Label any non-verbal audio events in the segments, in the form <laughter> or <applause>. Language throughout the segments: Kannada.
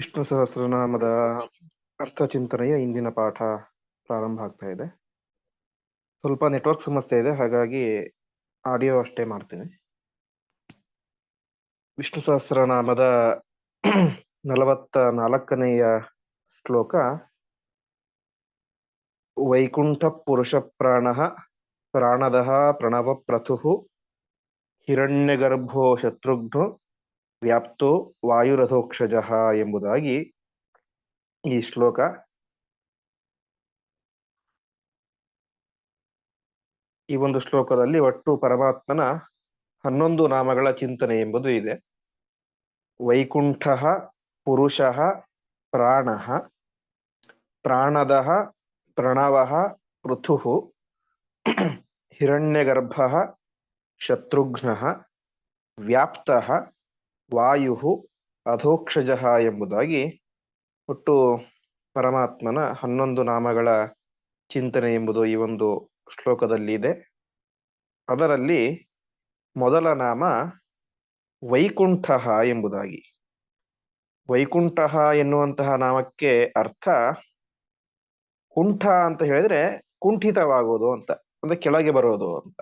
ವಿಷ್ಣು ಸಹಸ್ರನಾಮದ ಅರ್ಥ ಚಿಂತನೆಯ ಇಂದಿನ ಪಾಠ ಪ್ರಾರಂಭ ಆಗ್ತಾ ಇದೆ. ಸ್ವಲ್ಪ ನೆಟ್ವರ್ಕ್ ಸಮಸ್ಯೆ ಇದೆ, ಹಾಗಾಗಿ ಆಡಿಯೋ ಅಷ್ಟೇ ಮಾಡ್ತೀನಿ. ವಿಷ್ಣು ಸಹಸ್ರನಾಮದ ನಲವತ್ತ ನಾಲ್ಕನೆಯ ಶ್ಲೋಕ, ವೈಕುಂಠ ಪುರುಷ ಪ್ರಾಣ ಪ್ರಾಣದ ಪ್ರಣವ ಪ್ರಥು ಹಿರಣ್ಯಗರ್ಭೋ ಶತ್ರುಘ್ನೋ ವ್ಯಾಪ್ತೋ ವಾಯುರಥೋಕ್ಷಜ ಎಂಬುದಾಗಿ ಈ ಶ್ಲೋಕ. ಈ ಒಂದು ಶ್ಲೋಕದಲ್ಲಿ ಒಟ್ಟು ಪರಮಾತ್ಮನ ಹನ್ನೊಂದು ನಾಮಗಳ ಚಿಂತನೆ ಎಂಬುದು ಇದೆ. ವೈಕುಂಠ ಪುರುಷ ಪ್ರಾಣ, ಪ್ರಾಣದ ಪ್ರಣವ ಪೃಥು, ಹಿರಣ್ಯಗರ್ಭ ಶತ್ರುಘ್ನ ವ್ಯಾಪ್ತ ವಾಯು ಅಧೋಕ್ಷಜಃ ಎಂಬುದಾಗಿ ಒಟ್ಟು ಪರಮಾತ್ಮನ ಹನ್ನೊಂದು ನಾಮಗಳ ಚಿಂತನೆ ಎಂಬುದು ಈ ಒಂದು ಶ್ಲೋಕದಲ್ಲಿ ಇದೆ. ಅದರಲ್ಲಿ ಮೊದಲ ನಾಮ ವೈಕುಂಠ ಎಂಬುದಾಗಿ. ವೈಕುಂಠ ಎನ್ನುವಂತಹ ನಾಮಕ್ಕೆ ಅರ್ಥ ಕುಂಠ ಅಂತ ಹೇಳಿದ್ರೆ ಕುಂಠಿತವಾಗೋದು ಅಂತ, ಅಂದ್ರೆ ಕೆಳಗೆ ಬರೋದು ಅಂತ.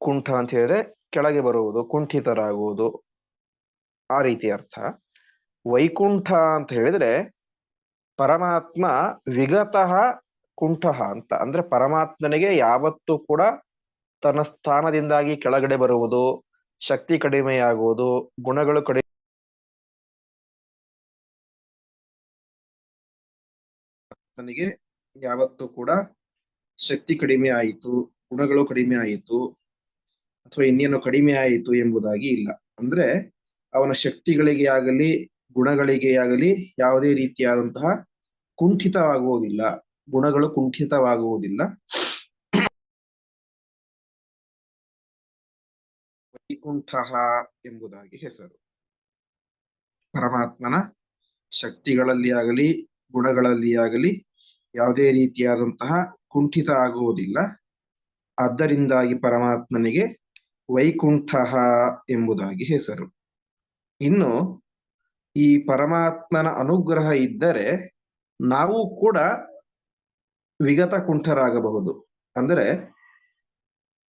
ಕುಂಠ ಅಂತ ಹೇಳಿದ್ರೆ ಕೆಳಗೆ ಬರುವುದು, ಕುಂಠಿತರಾಗುವುದು. ಆ ರೀತಿ ಅರ್ಥ. ವೈಕುಂಠ ಅಂತ ಹೇಳಿದ್ರೆ ಪರಮಾತ್ಮ ವಿಗತಃ ಕುಂಠ ಅಂತ. ಅಂದ್ರೆ ಪರಮಾತ್ಮನಿಗೆ ಯಾವತ್ತೂ ಕೂಡ ತನ್ನ ಸ್ಥಾನದಿಂದಾಗಿ ಕೆಳಗಡೆ ಬರುವುದು, ಶಕ್ತಿ ಕಡಿಮೆಯಾಗುವುದು, ಗುಣಗಳು ಕಡಿಮೆ ಯಾವತ್ತೂ ಕೂಡ ಶಕ್ತಿ ಕಡಿಮೆ ಆಯಿತು, ಗುಣಗಳು ಕಡಿಮೆ ಆಯಿತು. ಅಥವಾ ಇನ್ನೇನು ಕಡಿಮೆ ಆಯಿತು ಎಂಬುದಾಗಿ ಇಲ್ಲ. ಅಂದ್ರೆ ಅವನ ಶಕ್ತಿಗಳಿಗೆ ಆಗಲಿ, ಗುಣಗಳಿಗೆ ಆಗಲಿ ಯಾವುದೇ ರೀತಿಯಾದಂತಹ ಕುಂಠಿತವಾಗುವುದಿಲ್ಲ. ಗುಣಗಳು ಕುಂಠಿತವಾಗುವುದಿಲ್ಲ. ವೈಕುಂಠ ಎಂಬುದಾಗಿ ಹೆಸರು. ಪರಮಾತ್ಮನ ಶಕ್ತಿಗಳಲ್ಲಿ ಆಗಲಿ, ಗುಣಗಳಲ್ಲಿ ಆಗಲಿ ಯಾವುದೇ ರೀತಿಯಾದಂತಹ ಕುಂಠಿತ ಆಗುವುದಿಲ್ಲ. ಆದ್ದರಿಂದಾಗಿ ಪರಮಾತ್ಮನಿಗೆ ವೈಕುಂಠ ಎಂಬುದಾಗಿ ಹೆಸರು. ಇನ್ನು ಈ ಪರಮಾತ್ಮನ ಅನುಗ್ರಹ ಇದ್ದರೆ ನಾವು ಕೂಡ ವಿಗತ ಕುಂಠರಾಗಬಹುದು ಅಂದರೆ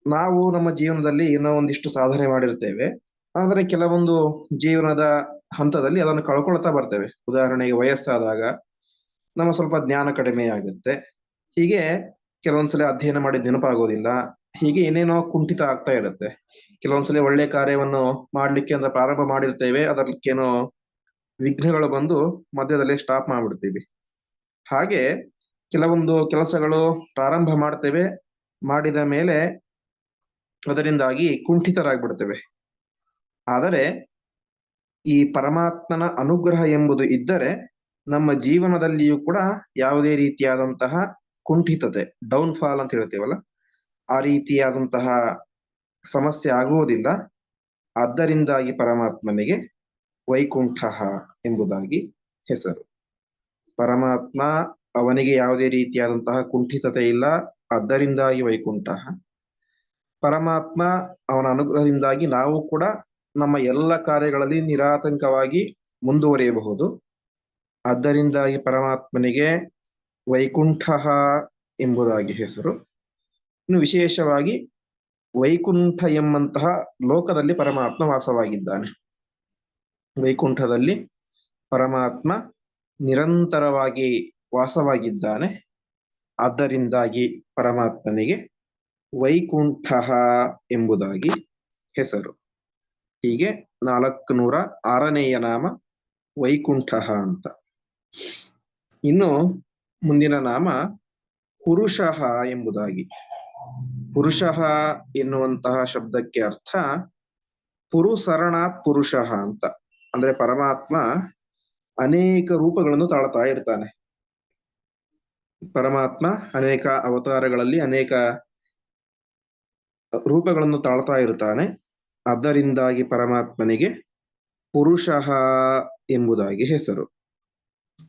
ನಾವು ನಮ್ಮ ಜೀವನದಲ್ಲಿ ಏನೋ ಒಂದಿಷ್ಟು ಸಾಧನೆ ಮಾಡಿರ್ತೇವೆ. ಆದರೆ ಕೆಲವೊಂದು ಜೀವನದ ಹಂತದಲ್ಲಿ ಅದನ್ನು ಕಳ್ಕೊಳ್ತಾ ಬರ್ತೇವೆ. ಉದಾಹರಣೆಗೆ ವಯಸ್ಸಾದಾಗ ನಮ್ಮ ಸ್ವಲ್ಪ ಜ್ಞಾನ ಕಡಿಮೆ ಆಗುತ್ತೆ. ಹೀಗೆ ಕೆಲವೊಂದ್ಸಲ ಅಧ್ಯಯನ ಮಾಡಿದ ನೆನಪಾಗೋದಿಲ್ಲ. ಹೀಗೆ ಏನೇನೋ ಕುಂಠಿತ ಆಗ್ತಾ ಇರುತ್ತೆ. ಕೆಲವೊಂದ್ಸಲಿ ಒಳ್ಳೆ ಕಾರ್ಯವನ್ನು ಮಾಡ್ಲಿಕ್ಕೆ ಅಂತ ಪ್ರಾರಂಭ ಮಾಡಿರ್ತೇವೆ. ಅದಕ್ಕೇನೋ ವಿಘ್ನಗಳು ಬಂದು ಮಧ್ಯದಲ್ಲಿ ಸ್ಟಾಪ್ ಮಾಡ್ಬಿಡ್ತೀವಿ. ಹಾಗೆ ಕೆಲವೊಂದು ಕೆಲಸಗಳು ಪ್ರಾರಂಭ ಮಾಡ್ತೇವೆ. ಮಾಡಿದ ಮೇಲೆ ಅದರಿಂದಾಗಿ ಕುಂಠಿತರಾಗ್ಬಿಡ್ತೇವೆ. ಆದರೆ ಈ ಪರಮಾತ್ಮನ ಅನುಗ್ರಹ ಎಂಬುದು ಇದ್ದರೆ ನಮ್ಮ ಜೀವನದಲ್ಲಿಯೂ ಕೂಡ ಯಾವುದೇ ರೀತಿಯಾದಂತಹ ಕುಂಠಿತತೆ ಡೌನ್ ಫಾಲ್ ಅಂತ ಹೇಳ್ತೇವಲ್ಲ ಆ ರೀತಿಯಾದಂತಹ ಸಮಸ್ಯೆ ಆಗುವುದಿಲ್ಲ. ಆದ್ದರಿಂದಾಗಿ ಪರಮಾತ್ಮನಿಗೆ ವೈಕುಂಠ ಎಂಬುದಾಗಿ ಹೆಸರು. ಪರಮಾತ್ಮ ಅವನಿಗೆ ಯಾವುದೇ ರೀತಿಯಾದಂತಹ ಕುಂಠಿತತೆ ಇಲ್ಲ. ಆದ್ದರಿಂದಾಗಿ ವೈಕುಂಠ. ಪರಮಾತ್ಮ ಅವನ ಅನುಗ್ರಹದಿಂದಾಗಿ ನಾವು ಕೂಡ ನಮ್ಮ ಎಲ್ಲ ಕಾರ್ಯಗಳಲ್ಲಿ ನಿರಾತಂಕವಾಗಿ ಮುಂದುವರಿಯಬಹುದು. ಆದ್ದರಿಂದಾಗಿ ಪರಮಾತ್ಮನಿಗೆ ವೈಕುಂಠ ಎಂಬುದಾಗಿ ಹೆಸರು. ಇನ್ನು ವಿಶೇಷವಾಗಿ ವೈಕುಂಠ ಎಂಬಂತಹ ಲೋಕದಲ್ಲಿ ಪರಮಾತ್ಮ ವಾಸವಾಗಿದ್ದಾನೆ. ವೈಕುಂಠದಲ್ಲಿ ಪರಮಾತ್ಮ ನಿರಂತರವಾಗಿ ವಾಸವಾಗಿದ್ದಾನೆ. ಆದ್ದರಿಂದಾಗಿ ಪರಮಾತ್ಮನಿಗೆ ವೈಕುಂಠ ಎಂಬುದಾಗಿ ಹೆಸರು. ಹೀಗೆ ನಾಲ್ಕು ನೂರ ಆರನೆಯ ನಾಮ ವೈಕುಂಠ ಅಂತ. ಇನ್ನು ಮುಂದಿನ ನಾಮ ಪುರುಷ ಎಂಬುದಾಗಿ. ಪುರುಷ ಎನ್ನುವಂತಹ ಶಬ್ದಕ್ಕೆ ಅರ್ಥ ಪುರುಸರಣಾತ್ ಪುರುಷ ಅಂತ. ಅಂದ್ರೆ ಪರಮಾತ್ಮ ಅನೇಕ ರೂಪಗಳನ್ನು ತಾಳ್ತಾ ಇರ್ತಾನೆ. ಪರಮಾತ್ಮ ಅನೇಕ ಅವತಾರಗಳಲ್ಲಿ ಅನೇಕ ರೂಪಗಳನ್ನು ತಾಳ್ತಾ ಇರ್ತಾನೆ. ಅದರಿಂದಾಗಿ ಪರಮಾತ್ಮನಿಗೆ ಪುರುಷ ಎಂಬುದಾಗಿ ಹೆಸರು.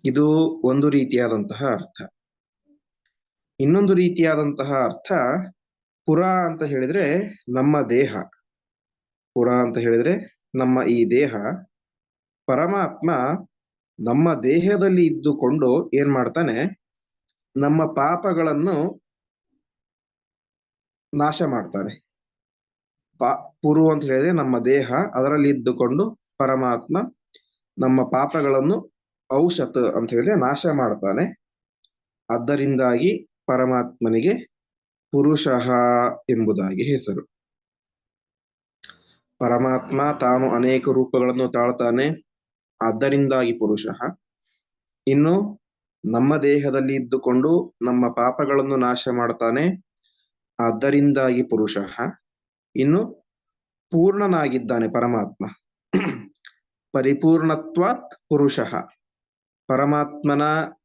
ಇದು ಒಂದು ರೀತಿಯಾದಂತಹ ಅರ್ಥ. ಇನ್ನೊಂದು ರೀತಿಯಾದಂತಹ ಅರ್ಥ ಪುರ ಅಂತ ಹೇಳಿದ್ರೆ ನಮ್ಮ ದೇಹ. ಪುರ ಅಂತ ಹೇಳಿದ್ರೆ ನಮ್ಮ ಈ ದೇಹ. ಪರಮಾತ್ಮ ನಮ್ಮ ದೇಹದಲ್ಲಿ ಇದ್ದುಕೊಂಡು ಏನ್ ಮಾಡ್ತಾನೆ? ನಮ್ಮ ಪಾಪಗಳನ್ನು ನಾಶ ಮಾಡ್ತಾನೆ. ಪಾ, ಪುರು ಅಂತ ಹೇಳಿದ್ರೆ ನಮ್ಮ ದೇಹ, ಅದರಲ್ಲಿ ಇದ್ದುಕೊಂಡು ಪರಮಾತ್ಮ ನಮ್ಮ ಪಾಪಗಳನ್ನು ಔಷಧ ಅಂತ ಹೇಳಿದ್ರೆ ನಾಶ ಮಾಡ್ತಾನೆ. ಆದ್ದರಿಂದಾಗಿ ಪರಮಾತ್ಮನಿಗೆ ಪುರುಷಃ ಎಂಬುದಾಗಿ ಹೆಸರು. ಪರಮಾತ್ಮ ತಾನು ಅನೇಕ ರೂಪಗಳನ್ನು ತಾಳ್ತಾನೆ, ಆದ್ದರಿಂದಾಗಿ ಪುರುಷಃ. ಇನ್ನು ನಮ್ಮ ದೇಹದಲ್ಲಿ ಇದ್ದುಕೊಂಡು ನಮ್ಮ ಪಾಪಗಳನ್ನು ನಾಶ ಮಾಡ್ತಾನೆ, ಆದ್ದರಿಂದಾಗಿ ಪುರುಷಃ. ಇನ್ನು ಪೂರ್ಣನಾಗಿದ್ದಾನೆ ಪರಮಾತ್ಮ. ಪರಿಪೂರ್ಣತ್ವಾತ್ ಪುರುಷಃ. ಪರಮಾತ್ಮನ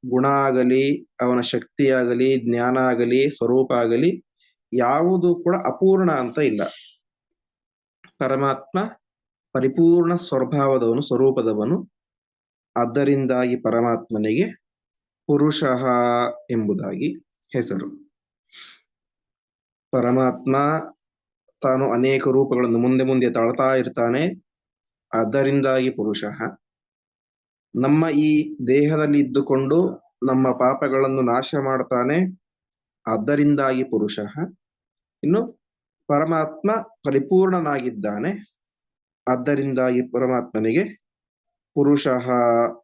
ಗುಣ ಆಗಲಿ, ಅವನ ಶಕ್ತಿ ಆಗಲಿ, ಜ್ಞಾನ ಆಗಲಿ, ಸ್ವರೂಪ ಆಗಲಿ ಯಾವುದು ಕೂಡ ಅಪೂರ್ಣ ಅಂತ ಇಲ್ಲ. ಪರಮಾತ್ಮ ಪರಿಪೂರ್ಣ ಸ್ವಭಾವದವನು ಸ್ವರೂಪದವನು. ಆದ್ದರಿಂದಾಗಿ ಪರಮಾತ್ಮನಿಗೆ ಪುರುಷ ಎಂಬುದಾಗಿ ಹೆಸರು. ಪರಮಾತ್ಮ ತಾನು ಅನೇಕ ರೂಪಗಳನ್ನು ಮುಂದೆ ಮುಂದೆ ತಾಳ್ತಾ ಇರ್ತಾನೆ. ಅದರಿಂದಾಗಿ ಪುರುಷಃ. ನಮ್ಮ ಈ ದೇಹದಲ್ಲಿ ಇದ್ದುಕೊಂಡು ನಮ್ಮ ಪಾಪಗಳನ್ನು ನಾಶ ಮಾಡ್ತಾನೆ ಆದ್ದರಿಂದಾಗಿ ಪುರುಷ. ಇನ್ನು ಪರಮಾತ್ಮ ಪರಿಪೂರ್ಣನಾಗಿದ್ದಾನೆ, ಆದ್ದರಿಂದಾಗಿ ಪರಮಾತ್ಮನಿಗೆ ಪುರುಷ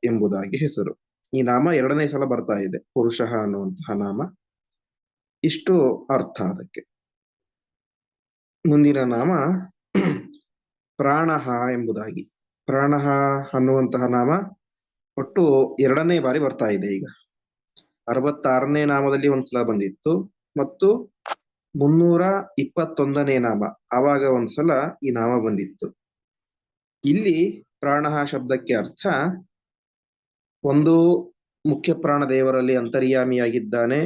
ಎಂಬುದಾಗಿ ಹೆಸರು. ಈ ನಾಮ ಎರಡನೇ ಸಲ ಬರ್ತಾ ಇದೆ, ಪುರುಷ ಅನ್ನುವಂತಹ ನಾಮ. ಇಷ್ಟು ಅರ್ಥ ಅದಕ್ಕೆ. ಮುಂದಿನ ನಾಮ ಪ್ರಾಣಃ ಎಂಬುದಾಗಿ. ಪ್ರಾಣಃ ಅನ್ನುವಂತಹ ನಾಮ ಒಟ್ಟು ಎರಡನೇ ಬಾರಿ ಬರ್ತಾ ಇದೆ ಈಗ. ಅರವತ್ತಾರನೇ ನಾಮದಲ್ಲಿ ಒಂದ್ಸಲ ಬಂದಿತ್ತು. ಮತ್ತು ಮುನ್ನೂರ ಇಪ್ಪತ್ತೊಂದನೇ ನಾಮ, ಆವಾಗ ಒಂದ್ಸಲ ಈ ನಾಮ ಬಂದಿತ್ತು. ಇಲ್ಲಿ ಪ್ರಾಣ ಶಬ್ದಕ್ಕೆ ಅರ್ಥ, ಒಂದು ಮುಖ್ಯ ಪ್ರಾಣ ದೇವರಲ್ಲಿ ಅಂತರ್ಯಾಮಿಯಾಗಿದ್ದಾನೆ,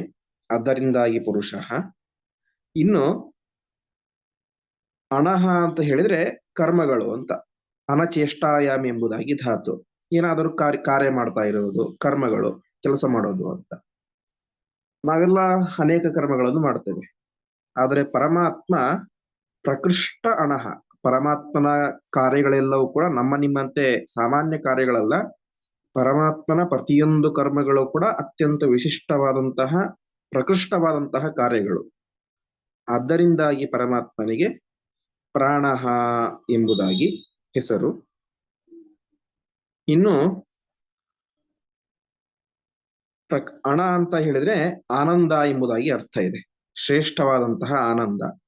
ಅದರಿಂದಾಗಿ ಪುರುಷ. ಇನ್ನು ಅಣಹ ಅಂತ ಹೇಳಿದ್ರೆ ಕರ್ಮಗಳು ಅಂತ, ಅನಚೇಷ್ಟಾಯಾಮಿ ಎಂಬುದಾಗಿ ಧಾತು. ಏನಾದರೂ ಕಾರ್ಯ ಕಾರ್ಯ ಮಾಡ್ತಾ ಇರುವುದು ಕರ್ಮಗಳು, ಕೆಲಸ ಮಾಡೋದು ಅಂತ. ನಾವೆಲ್ಲ ಅನೇಕ ಕರ್ಮಗಳನ್ನು ಮಾಡ್ತೇವೆ. ಆದರೆ ಪರಮಾತ್ಮ ಪ್ರಕೃಷ್ಟ ಅಣಹ ಪರಮಾತ್ಮನ ಕಾರ್ಯಗಳೆಲ್ಲವೂ ಕೂಡ ನಮ್ಮ ನಿಮ್ಮಂತೆ ಸಾಮಾನ್ಯ ಕಾರ್ಯಗಳಲ್ಲ. ಪರಮಾತ್ಮನ ಪ್ರತಿಯೊಂದು ಕರ್ಮಗಳು ಕೂಡ ಅತ್ಯಂತ ವಿಶಿಷ್ಟವಾದಂತಹ, ಪ್ರಕೃಷ್ಟವಾದಂತಹ ಕಾರ್ಯಗಳು. ಆದ್ದರಿಂದಾಗಿ ಪರಮಾತ್ಮನಿಗೆ ಪ್ರಾಣಃ ಎಂಬುದಾಗಿ ಹೆಸರು. ಇನ್ನು ಅಣ ಅಂತ ಹೇಳಿದ್ರೆ ಆನಂದ ಎಂಬುದಾಗಿ ಅರ್ಥ ಇದೆ. ಶ್ರೇಷ್ಠವಾದಂತಹ ಆನಂದ.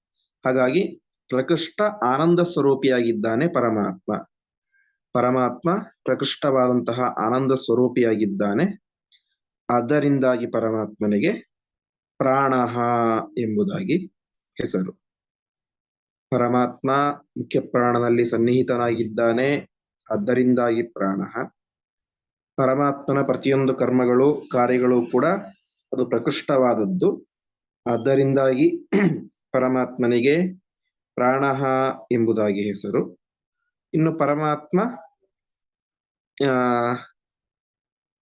ಹಾಗಾಗಿ ಪ್ರಕೃಷ್ಟ ಆನಂದ ಸ್ವರೂಪಿಯಾಗಿದ್ದಾನೆ ಪರಮಾತ್ಮ. ಪರಮಾತ್ಮ ಪ್ರಕೃಷ್ಟವಾದಂತಹ ಆನಂದ ಸ್ವರೂಪಿಯಾಗಿದ್ದಾನೆ. ಅದರಿಂದಾಗಿ ಪರಮಾತ್ಮನಿಗೆ ಪ್ರಾಣ ಎಂಬುದಾಗಿ ಹೆಸರು. ಪರಮಾತ್ಮ ಮುಖ್ಯ ಪ್ರಾಣನಲ್ಲಿ ಸನ್ನಿಹಿತನಾಗಿದ್ದಾನೆ. ಅದರಿಂದಾಗಿ ಪ್ರಾಣ ಪರಮಾತ್ಮನ ಪ್ರತಿಯೊಂದು ಕರ್ಮಗಳು, ಕಾರ್ಯಗಳು ಕೂಡ ಅದು ಪ್ರಕೃಷ್ಟವಾದದ್ದು. ಅದರಿಂದಾಗಿ <clears throat> ಪರಮಾತ್ಮನಿಗೆ ಪ್ರಾಣ ಎಂಬುದಾಗಿ ಹೆಸರು. ಇನ್ನು ಪರಮಾತ್ಮ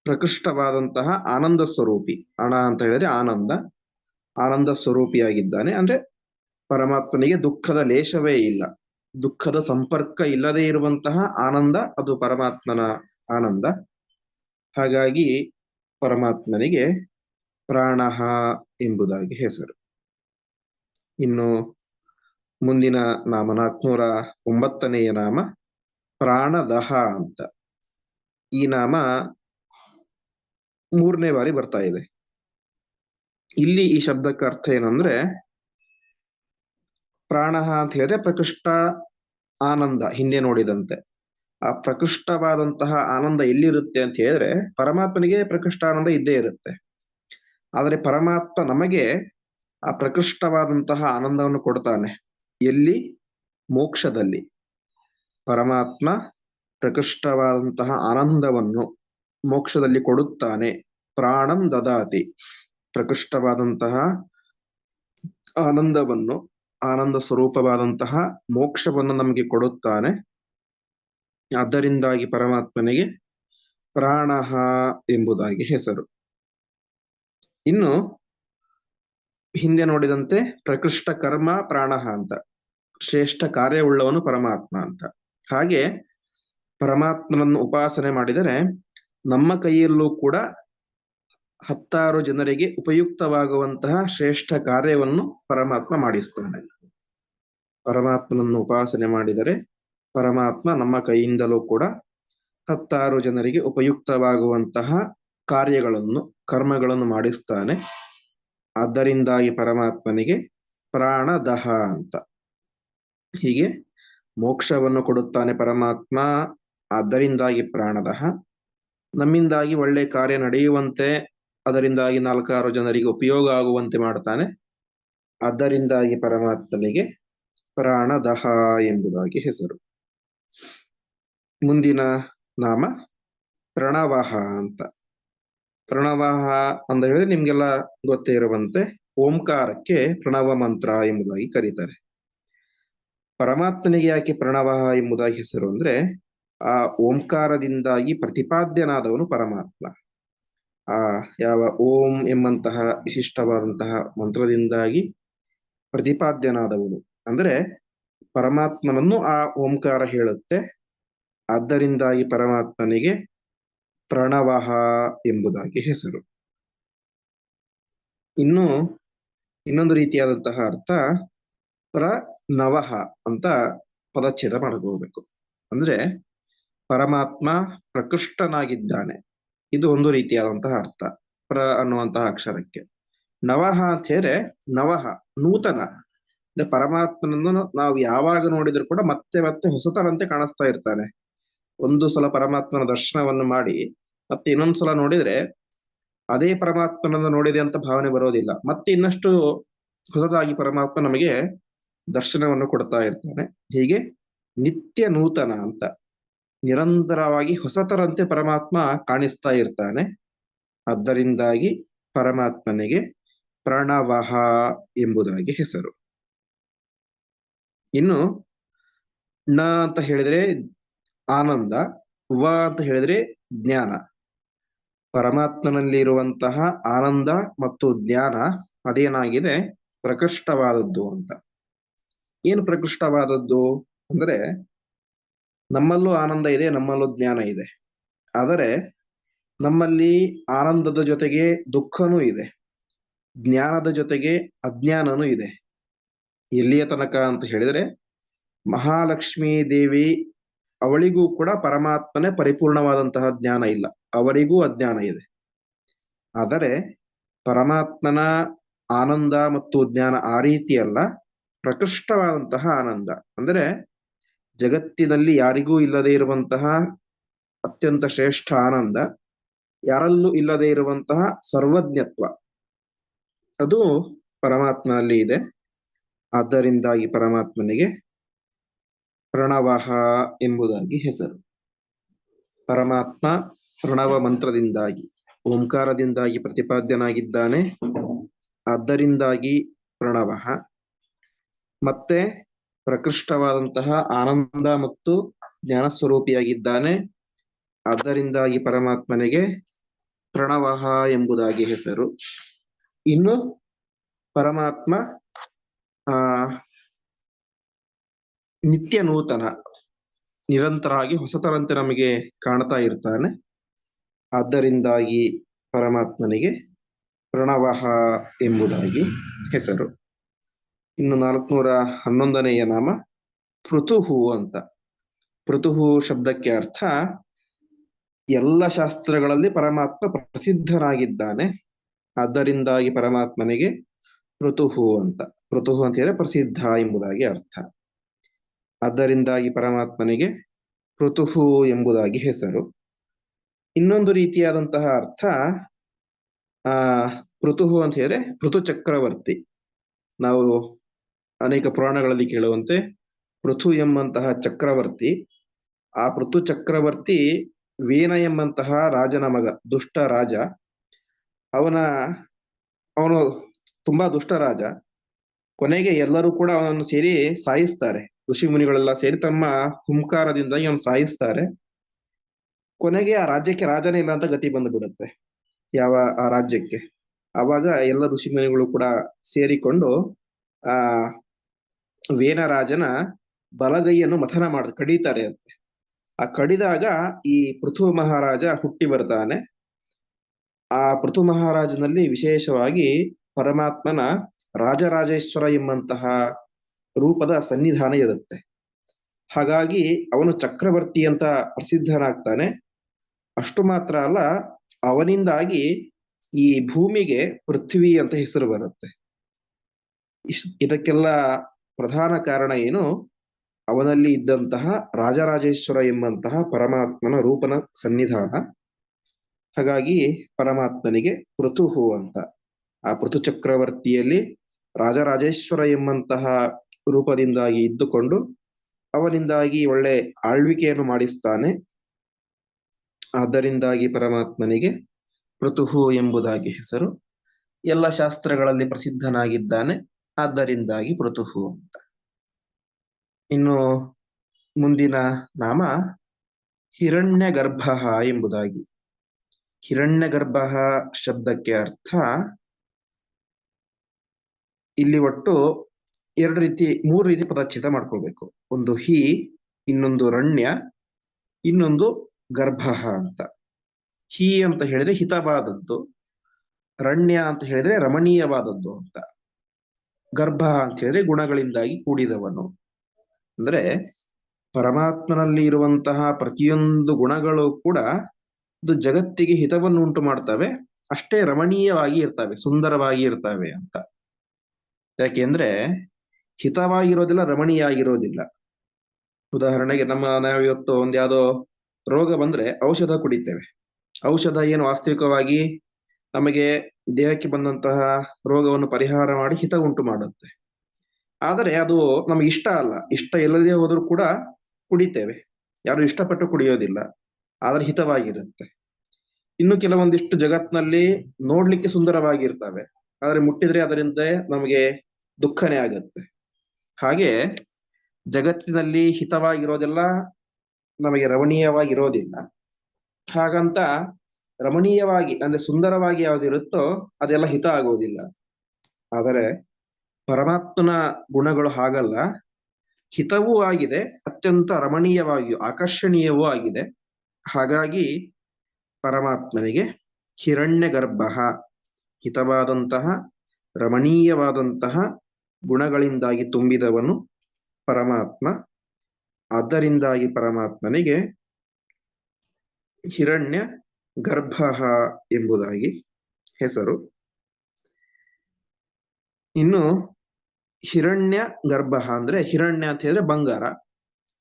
ಪ್ರಕೃಷ್ಟವಾದಂತಹ ಆನಂದ ಸ್ವರೂಪಿ. ಹಣ ಅಂತ ಹೇಳಿದ್ರೆ ಆನಂದ. ಆನಂದ ಸ್ವರೂಪಿಯಾಗಿದ್ದಾನೆ. ಅಂದ್ರೆ ಪರಮಾತ್ಮನಿಗೆ ದುಃಖದ ಲೇಷವೇ ಇಲ್ಲ. ದುಃಖದ ಸಂಪರ್ಕ ಇಲ್ಲದೆ ಇರುವಂತಹ ಆನಂದ, ಅದು ಪರಮಾತ್ಮನ ಆನಂದ. ಹಾಗಾಗಿ ಪರಮಾತ್ಮನಿಗೆ ಪ್ರಾಣಃ ಎಂಬುದಾಗಿ ಹೆಸರು. ಇನ್ನು ಮುಂದಿನ ನಾಮ, ನಾಲ್ಕನೂರ ಒಂಬತ್ತನೆಯ ನಾಮ, ಪ್ರಾಣದಹ ಅಂತ. ಈ ನಾಮ ಮೂರನೇ ಬಾರಿ ಬರ್ತಾ ಇದೆ. ಇಲ್ಲಿ ಈ ಶಬ್ದಕ್ಕೆ ಅರ್ಥ ಏನಂದ್ರೆ ಪ್ರಾಣಃ ಅಂತ ಹೇಳಿದ್ರೆ ಪ್ರಕೃಷ್ಟ ಆನಂದ, ಹಿಂದೆ ನೋಡಿದಂತೆ. ಆ ಪ್ರಕೃಷ್ಟವಾದಂತಹ ಆನಂದ ಎಲ್ಲಿರುತ್ತೆ ಅಂತ ಹೇಳಿದ್ರೆ ಪರಮಾತ್ಮನಿಗೆ ಪ್ರಕೃಷ್ಟ ಆನಂದ ಇದ್ದೇ ಇರುತ್ತೆ. ಆದರೆ ಪರಮಾತ್ಮ ನಮಗೆ ಆ ಪ್ರಕೃಷ್ಟವಾದಂತಹ ಆನಂದವನ್ನು ಕೊಡ್ತಾನೆ. ಎಲ್ಲಿ? ಮೋಕ್ಷದಲ್ಲಿ. ಪರಮಾತ್ಮ ಪ್ರಕೃಷ್ಟವಾದಂತಹ ಆನಂದವನ್ನು ಮೋಕ್ಷದಲ್ಲಿ ಕೊಡುತ್ತಾನೆ. ಪ್ರಾಣಂ ದದಾತಿ. ಪ್ರಕೃಷ್ಟವಾದಂತಹ ಆನಂದವನ್ನು ಆನಂದ ಸ್ವರೂಪವಾದಂತಹ ಮೋಕ್ಷವನ್ನು ನಮಗೆ ಕೊಡುತ್ತಾನೆ. ಅದರಿಂದಾಗಿ ಪರಮಾತ್ಮನಿಗೆ ಪ್ರಾಣಃ ಎಂಬುದಾಗಿ ಹೆಸರು. ಇನ್ನು ಹಿಂದೆ ನೋಡಿದಂತೆ ಪ್ರಕೃಷ್ಟ ಕರ್ಮ ಪ್ರಾಣಃ ಅಂತ, ಶ್ರೇಷ್ಠ ಕಾರ್ಯವುಳ್ಳವನು ಪರಮಾತ್ಮ ಅಂತ. ಹಾಗೆ ಪರಮಾತ್ಮನನ್ನು ಉಪಾಸನೆ ಮಾಡಿದರೆ ನಮ್ಮ ಕೈಯಲ್ಲೂ ಕೂಡ ಹತ್ತಾರು ಜನರಿಗೆ ಉಪಯುಕ್ತವಾಗುವಂತಹ ಶ್ರೇಷ್ಠ ಕಾರ್ಯವನ್ನು ಪರಮಾತ್ಮ ಮಾಡಿಸ್ತಾನೆ. ಪರಮಾತ್ಮನನ್ನು ಉಪಾಸನೆ ಮಾಡಿದರೆ ಪರಮಾತ್ಮ ನಮ್ಮ ಕೈಯಿಂದಲೂ ಕೂಡ ಹತ್ತಾರು ಜನರಿಗೆ ಉಪಯುಕ್ತವಾಗುವಂತಹ ಕಾರ್ಯಗಳನ್ನು, ಕರ್ಮಗಳನ್ನು ಮಾಡಿಸ್ತಾನೆ. ಆದ್ದರಿಂದಾಗಿ ಪರಮಾತ್ಮನಿಗೆ ಪ್ರಾಣದಹ ಅಂತ. ಹೀಗೆ ಮೋಕ್ಷವನ್ನು ಕೊಡುತ್ತಾನೆ ಪರಮಾತ್ಮ ಅದರಿಂದಾಗಿ ಪ್ರಾಣದಹ. ನಮ್ಮಿಂದಾಗಿ ಒಳ್ಳೆ ಕಾರ್ಯ ನಡೆಯುವಂತೆ ಅದರಿಂದಾಗಿ ನಾಲ್ಕಾರು ಜನರಿಗೆ ಉಪಯೋಗ ಆಗುವಂತೆ ಮಾಡ್ತಾನೆ. ಅದರಿಂದಾಗಿ ಪರಮಾತ್ಮನಿಗೆ ಪ್ರಾಣದಹ ಎಂಬುದಾಗಿ ಹೆಸರು. ಮುಂದಿನ ನಾಮ ಪ್ರಣವಹ ಅಂತ. ಪ್ರಣವಹ ಅಂತ ಹೇಳಿದ್ರೆ ನಿಮ್ಗೆಲ್ಲ ಗೊತ್ತೇ ಇರುವಂತೆ ಓಂಕಾರಕ್ಕೆ ಪ್ರಣವ ಮಂತ್ರ ಎಂಬುದಾಗಿ ಕರೀತಾರೆ. ಪರಮಾತ್ಮನಿಗೆ ಯಾಕೆ ಪ್ರಣವಹ ಎಂಬುದಾಗಿ ಹೆಸರು ಅಂದ್ರೆ ಆ ಓಂಕಾರದಿಂದಾಗಿ ಪ್ರತಿಪಾದ್ಯನಾದವನು ಪರಮಾತ್ಮ. ಆ, ಯಾವ ಓಂ ಎಂಬಂತಹ ವಿಶಿಷ್ಟವಾದಂತಹ ಮಂತ್ರದಿಂದಾಗಿ ಪ್ರತಿಪಾದ್ಯನಾದವನು. ಅಂದ್ರೆ ಪರಮಾತ್ಮನನ್ನು ಆ ಓಂಕಾರ ಹೇಳುತ್ತೆ. ಆದ್ದರಿಂದಾಗಿ ಪರಮಾತ್ಮನಿಗೆ ಪ್ರಣವಹ ಎಂಬುದಾಗಿ ಹೆಸರು. ಇನ್ನು ಇನ್ನೊಂದು ರೀತಿಯಾದಂತಹ ಅರ್ಥ ಪ್ರಣವಹ ಅಂತ ಪದಚ್ಛೇದ ಮಾಡಿಕೊಳ್ಬೇಕು. ಅಂದ್ರೆ ಪರಮಾತ್ಮ ಪ್ರಕೃಷ್ಟನಾಗಿದ್ದಾನೆ. ಇದು ಒಂದು ರೀತಿಯಾದಂತಹ ಅರ್ಥ, ಪ್ರ ಅನ್ನುವಂತಹ ಅಕ್ಷರಕ್ಕೆ. ನವಹ ಅಂತ ಹೇಳಿದ್ರೆ ನವಹ, ನೂತನ. ಅಂದ್ರೆ ಪರಮಾತ್ಮನನ್ನು ನಾವು ಯಾವಾಗ ನೋಡಿದ್ರು ಕೂಡ ಮತ್ತೆ ಮತ್ತೆ ಹೊಸತನಂತೆ ಕಾಣಿಸ್ತಾ ಇರ್ತಾನೆ. ಒಂದು ಸಲ ಪರಮಾತ್ಮನ ದರ್ಶನವನ್ನು ಮಾಡಿ ಮತ್ತೆ ಇನ್ನೊಂದು ಸಲ ನೋಡಿದ್ರೆ ಅದೇ ಪರಮಾತ್ಮನನ್ನು ನೋಡಿದೆ ಅಂತ ಭಾವನೆ ಬರೋದಿಲ್ಲ. ಮತ್ತೆ ಇನ್ನಷ್ಟು ಹೊಸದಾಗಿ ಪರಮಾತ್ಮ ನಮಗೆ ದರ್ಶನವನ್ನು ಕೊಡ್ತಾ ಇರ್ತಾನೆ. ಹೀಗೆ ನಿತ್ಯ ನೂತನ ಅಂತ. ನಿರಂತರವಾಗಿ ಹೊಸತರಂತೆ ಪರಮಾತ್ಮ ಕಾಣಿಸ್ತಾ ಇರ್ತಾನೆ. ಅದರಿಂದಾಗಿ ಪರಮಾತ್ಮನಿಗೆ ಪ್ರಣವಹ ಎಂಬುದಾಗಿ ಹೆಸರು. ಇನ್ನು ನ ಅಂತ ಹೇಳಿದ್ರೆ ಆನಂದ, ವ ಅಂತ ಹೇಳಿದ್ರೆ ಜ್ಞಾನ. ಪರಮಾತ್ಮನಲ್ಲಿರುವಂತಹ ಆನಂದ ಮತ್ತು ಜ್ಞಾನ ಅದೇನಾಗಿದೆ? ಪ್ರಕೃಷ್ಟವಾದದ್ದು ಅಂತ. ಏನು ಪ್ರಕೃಷ್ಟವಾದದ್ದು? ಅಂದ್ರೆ ನಮ್ಮಲ್ಲೂ ಆನಂದ ಇದೆ, ನಮ್ಮಲ್ಲೂ ಜ್ಞಾನ ಇದೆ. ಆದರೆ ನಮ್ಮಲ್ಲಿ ಆನಂದದ ಜೊತೆಗೆ ದುಃಖನೂ ಇದೆ, ಜ್ಞಾನದ ಜೊತೆಗೆ ಅಜ್ಞಾನನೂ ಇದೆ. ಎಲ್ಲಿಯ ತನಕ ಅಂತ ಹೇಳಿದರೆ, ಮಹಾಲಕ್ಷ್ಮೀ ದೇವಿ ಅವಳಿಗೂ ಕೂಡ ಪರಮಾತ್ಮನೇ ಪರಿಪೂರ್ಣವಾದಂತಹ ಜ್ಞಾನ ಇಲ್ಲ, ಅವರಿಗೂ ಅಜ್ಞಾನ ಇದೆ. ಆದರೆ ಪರಮಾತ್ಮನ ಆನಂದ ಮತ್ತು ಜ್ಞಾನ ಆ ರೀತಿ ಅಲ್ಲ ಪ್ರಕೃಷ್ಟವಾದಂತಹ ಆನಂದ. ಅಂದರೆ ಜಗತ್ತಿನಲ್ಲಿ ಯಾರಿಗೂ ಇಲ್ಲದೆ ಇರುವಂತಹ ಅತ್ಯಂತ ಶ್ರೇಷ್ಠ ಆನಂದ, ಯಾರಲ್ಲೂ ಇಲ್ಲದೆ ಇರುವಂತಹ ಸರ್ವಜ್ಞತ್ವ. ಅದು ಪರಮಾತ್ಮನಲ್ಲಿ ಇದೆ. ಆದ್ದರಿಂದಾಗಿ ಪರಮಾತ್ಮನಿಗೆ ಪ್ರಣವಹ ಎಂಬುದಾಗಿ ಹೆಸರು. ಪರಮಾತ್ಮ ಪ್ರಣವ ಮಂತ್ರದಿಂದಾಗಿ, ಓಂಕಾರದಿಂದಾಗಿ ಪ್ರತಿಪಾದ್ಯನಾಗಿದ್ದಾನೆ. ಆದ್ದರಿಂದಾಗಿ ಪ್ರಣವಹ ಮತ್ತೆ ಪ್ರಕೃಷ್ಟವಾದಂತಹ ಆನಂದ ಮತ್ತು ಜ್ಞಾನ ಸ್ವರೂಪಿಯಾಗಿದ್ದಾನೆ ಅದರಿಂದಾಗಿ ಪರಮಾತ್ಮನಿಗೆ ಪ್ರಣವಹ ಎಂಬುದಾಗಿ ಹೆಸರು. ಇನ್ನು ಪರಮಾತ್ಮ, ಆ ನಿತ್ಯ ನೂತನ ನಿರಂತರವಾಗಿ ಹೊಸತರಂತೆ ನಮಗೆ ಕಾಣ್ತಾ ಇರ್ತಾನೆ. ಆದ್ದರಿಂದಾಗಿ ಪರಮಾತ್ಮನಿಗೆ ಪ್ರಣವಹ ಎಂಬುದಾಗಿ ಹೆಸರು. ಇನ್ನು ನಾಲ್ಕುನೂರ ಹನ್ನೊಂದನೆಯ ನಾಮ ಪೃಥುಹು ಅಂತ. ಪೃಥುಹು ಶಬ್ದಕ್ಕೆ ಅರ್ಥ ಎಲ್ಲ ಶಾಸ್ತ್ರಗಳಲ್ಲಿ ಪರಮಾತ್ಮ ಪ್ರಸಿದ್ಧನಾಗಿದ್ದಾನೆ. ಆದ್ದರಿಂದಾಗಿ ಪರಮಾತ್ಮನಿಗೆ ಪೃಥುಹು ಅಂತ. ಪೃಥುಹು ಅಂತ ಹೇಳಿದ್ರೆ ಪ್ರಸಿದ್ಧ ಎಂಬುದಾಗಿ ಅರ್ಥ. ಆದ್ದರಿಂದಾಗಿ ಪರಮಾತ್ಮನಿಗೆ ಪೃಥುಹು ಎಂಬುದಾಗಿ ಹೆಸರು. ಇನ್ನೊಂದು ರೀತಿಯಾದಂತಹ ಅರ್ಥ, ಆ, ಪೃಥುಹು ಅಂತ ಹೇಳಿದ್ರೆ ಪೃಥು ಚಕ್ರವರ್ತಿ ನಾವು ಅನೇಕ ಪುರಾಣಗಳಲ್ಲಿ ಕೇಳುವಂತೆ ಪೃಥು ಎಂಬಂತಹ ಚಕ್ರವರ್ತಿ, ಆ ಪೃಥು ಚಕ್ರವರ್ತಿ ವೇನ ಎಂಬಂತಹ ರಾಜನ ಮಗ, ದುಷ್ಟ ರಾಜ. ಅವನ, ಅವನು ತುಂಬಾ ದುಷ್ಟ ರಾಜ. ಕೊನೆಗೆ ಎಲ್ಲರೂ ಕೂಡ ಅವನನ್ನು ಸೇರಿ ಸಾಯಿಸ್ತಾರೆ. ಋಷಿ ಮುನಿಗಳೆಲ್ಲ ಸೇರಿ ತಮ್ಮ ಹುಂಕಾರದಿಂದ ಅವನು ಸಾಯಿಸ್ತಾರೆ. ಕೊನೆಗೆ ಆ ರಾಜ್ಯಕ್ಕೆ ರಾಜನೇ ಇಲ್ಲ ಅಂತ ಗತಿ ಬಂದು ಬಿಡುತ್ತೆ ಯಾವ, ಆ ರಾಜ್ಯಕ್ಕೆ. ಆವಾಗ ಎಲ್ಲ ಋಷಿ ಮುನಿಗಳು ಕೂಡ ಸೇರಿಕೊಂಡು, ಆ ವೇನರಾಜನ ಬಲಗೈಯನ್ನು ಮಥನ ಮಾಡ, ಕಡಿತಾರೆ ಅಂತೆ. ಆ ಕಡಿದಾಗ ಈ ಪೃಥು ಮಹಾರಾಜ ಹುಟ್ಟಿ ಬರ್ತಾನೆ. ಆ ಪೃಥು ಮಹಾರಾಜನಲ್ಲಿ ವಿಶೇಷವಾಗಿ ಪರಮಾತ್ಮನ ರಾಜರಾಜೇಶ್ವರ ಎಂಬಂತಹ ರೂಪದ ಸನ್ನಿಧಾನ ಇರುತ್ತೆ. ಹಾಗಾಗಿ ಅವನು ಚಕ್ರವರ್ತಿ ಅಂತ ಪ್ರಸಿದ್ಧನಾಗ್ತಾನೆ. ಅಷ್ಟು ಮಾತ್ರ ಅಲ್ಲ, ಅವನಿಂದಾಗಿ ಈ ಭೂಮಿಗೆ ಪೃಥ್ವಿ ಅಂತ ಹೆಸರು ಬರುತ್ತೆ. ಇದಕ್ಕೆಲ್ಲ ಪ್ರಧಾನ ಕಾರಣ ಏನು? ಅವನಲ್ಲಿ ಇದ್ದಂತಹ ರಾಜರಾಜೇಶ್ವರ ಎಂಬಂತಹ ಪರಮಾತ್ಮನ ರೂಪನ ಸನ್ನಿಧಾನ. ಹಾಗಾಗಿ ಪರಮಾತ್ಮನಿಗೆ ಪೃಥುಹು ಅಂತ. ಆ ಪೃಥು ಚಕ್ರವರ್ತಿಯಲ್ಲಿ ರಾಜರಾಜೇಶ್ವರ ಎಂಬಂತಹ ರೂಪದಿಂದಾಗಿ ಇದ್ದುಕೊಂಡು ಅವನಿಂದಾಗಿ ಒಳ್ಳೆ ಆಳ್ವಿಕೆಯನ್ನು ಮಾಡಿಸ್ತಾನೆ. ಆದ್ದರಿಂದಾಗಿ ಪರಮಾತ್ಮನಿಗೆ ಪೃಥುಹು ಎಂಬುದಾಗಿ ಹೆಸರು. ಎಲ್ಲ ಶಾಸ್ತ್ರಗಳಲ್ಲಿ ಪ್ರಸಿದ್ಧನಾಗಿದ್ದಾನೆ. ಆದ್ದರಿಂದಾಗಿ ಪೃಥುಹು ಅಂತ. ಇನ್ನು ಮುಂದಿನ ನಾಮ ಹಿರಣ್ಯ ಗರ್ಭ ಎಂಬುದಾಗಿ. ಹಿರಣ್ಯ ಗರ್ಭ ಶಬ್ದಕ್ಕೆ ಅರ್ಥ ಇಲ್ಲಿ ಒಟ್ಟು ಎರಡು ರೀತಿ, ಮೂರು ರೀತಿ ಪದಚ್ಛೇದ ಮಾಡ್ಕೊಳ್ಬೇಕು. ಒಂದು ಹಿ, ಇನ್ನೊಂದು ರಣ್ಯ, ಇನ್ನೊಂದು ಗರ್ಭ ಅಂತ. ಹಿ ಅಂತ ಹೇಳಿದ್ರೆ ಹಿತವಾದದ್ದು, ರಣ್ಯ ಅಂತ ಹೇಳಿದ್ರೆ ರಮಣೀಯವಾದದ್ದು ಅಂತ. ಗರ್ಭ ಅಂತ ಹೇಳಿದ್ರೆ ಗುಣಗಳಿಂದಾಗಿ ಕೂಡಿದವನು. ಅಂದ್ರೆ ಪರಮಾತ್ಮನಲ್ಲಿ ಇರುವಂತಹ ಪ್ರತಿಯೊಂದು ಗುಣಗಳು ಕೂಡ ಇದು ಜಗತ್ತಿಗೆ ಹಿತವನ್ನು ಉಂಟು ಮಾಡ್ತವೆ. ಅಷ್ಟೇ ರಮಣೀಯವಾಗಿ ಇರ್ತವೆ, ಸುಂದರವಾಗಿ ಇರ್ತವೆ ಅಂತ. ಯಾಕೆಂದ್ರೆ ಹಿತವಾಗಿರೋದಿಲ್ಲ ರಮಣೀಯ ಆಗಿರೋದಿಲ್ಲ ಉದಾಹರಣೆಗೆ ನಮ್ಮ ನಾವಿವತ್ತು ಒಂದ್ ಯಾವ್ದೋ ರೋಗ ಬಂದ್ರೆ ಔಷಧ ಕುಡಿತೇವೆ. ಔಷಧ ಏನು ವಾಸ್ತವಿಕವಾಗಿ ನಮಗೆ ದೇಹಕ್ಕೆ ಬಂದಂತಹ ರೋಗವನ್ನು ಪರಿಹಾರ ಮಾಡಿ ಹಿತ ಉಂಟು ಮಾಡುತ್ತೆ. ಆದರೆ ಅದು ನಮಗೆ ಇಷ್ಟ ಅಲ್ಲ. ಇಷ್ಟ ಇಲ್ಲದೆ ಹೋದರೂ ಕೂಡ ಕುಡಿತೇವೆ. ಯಾರು ಇಷ್ಟಪಟ್ಟು ಕುಡಿಯೋದಿಲ್ಲ. ಆದರೆ ಹಿತವಾಗಿರುತ್ತೆ. ಇನ್ನು ಕೆಲವೊಂದಿಷ್ಟು ಜಗತ್ನಲ್ಲಿ ನೋಡ್ಲಿಕ್ಕೆ ಸುಂದರವಾಗಿರ್ತವೆ. ಆದರೆ ಮುಟ್ಟಿದ್ರೆ ಅದರಿಂದ ನಮಗೆ ದುಃಖನೇ ಆಗುತ್ತೆ. ಹಾಗೆ ಜಗತ್ತಿನಲ್ಲಿ ಹಿತವಾಗಿರೋದೆಲ್ಲ ನಮಗೆ ರಮಣೀಯವಾಗಿರೋದಿಲ್ಲ. ಹಾಗಂತ ರಮಣೀಯವಾಗಿ, ಅಂದ್ರೆ ಸುಂದರವಾಗಿ ಯಾವ್ದಿರುತ್ತೋ ಅದೆಲ್ಲ ಹಿತ ಆಗೋದಿಲ್ಲ. ಆದರೆ ಪರಮಾತ್ಮನ ಗುಣಗಳು ಹಾಗಲ್ಲ. ಹಿತವೂ ಆಗಿದೆ, ಅತ್ಯಂತ ರಮಣೀಯವಾಗಿಯೂ, ಆಕರ್ಷಣೀಯವೂ ಆಗಿದೆ. ಹಾಗಾಗಿ ಪರಮಾತ್ಮನಿಗೆ ಹಿರಣ್ಯ ಗರ್ಭ ಹಿತವಾದಂತಹ, ರಮಣೀಯವಾದಂತಹ ಗುಣಗಳಿಂದಾಗಿ ತುಂಬಿದವನು ಪರಮಾತ್ಮ. ಆದ್ದರಿಂದಾಗಿ ಪರಮಾತ್ಮನಿಗೆ ಹಿರಣ್ಯ ಗರ್ಭ ಎಂಬುದಾಗಿ ಹೆಸರು. ಇನ್ನು ಹಿರಣ್ಯ ಗರ್ಭ ಅಂದ್ರೆ ಹಿರಣ್ಯ ಅಂತ ಹೇಳಿದ್ರೆ ಬಂಗಾರ.